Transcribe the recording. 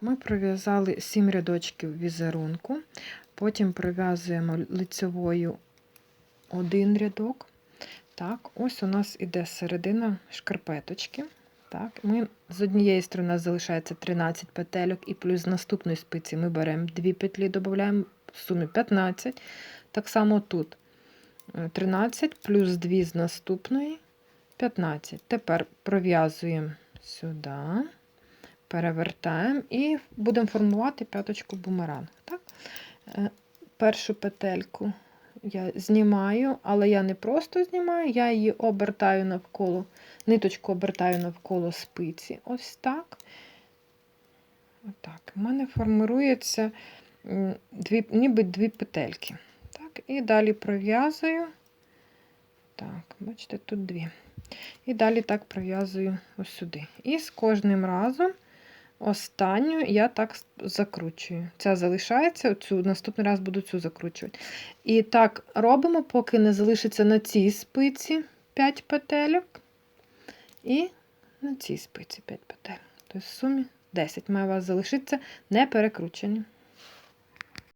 Ми пров'язали 7 рядочків візерунку, потім пров'язуємо лицевою один рядок. Так, ось у нас іде середина шкарпеточки. Так, ми з однієї сторони залишається 13 петельок, і плюс з наступної спиці ми беремо 2 петлі, додаємо в сумі 15. Так само тут Е, 13 плюс 2 з наступної 15. Тепер пров'язуємо сюди, перевертаємо і будемо формувати п'яточку бумеранг. Так? Е, Першу петельку я знімаю, але я не просто знімаю, я її обертаю навколо, ниточку обертаю навколо спиці. Ось так. Отак. У мене формирується м, дві, ніби дві петельки. Так, і далі пров'язую. Так, бачите, тут дві. І далі так пров'язую ось сюди. І з кожним разом останню я так закручую. Ця залишається, цю, наступний раз буду цю закручувати. І так робимо, поки не залишиться на цій спиці 5 петельок. І на цій спиці 5 петель. Тобто в сумі 10 має у вас залишитися не перекручені.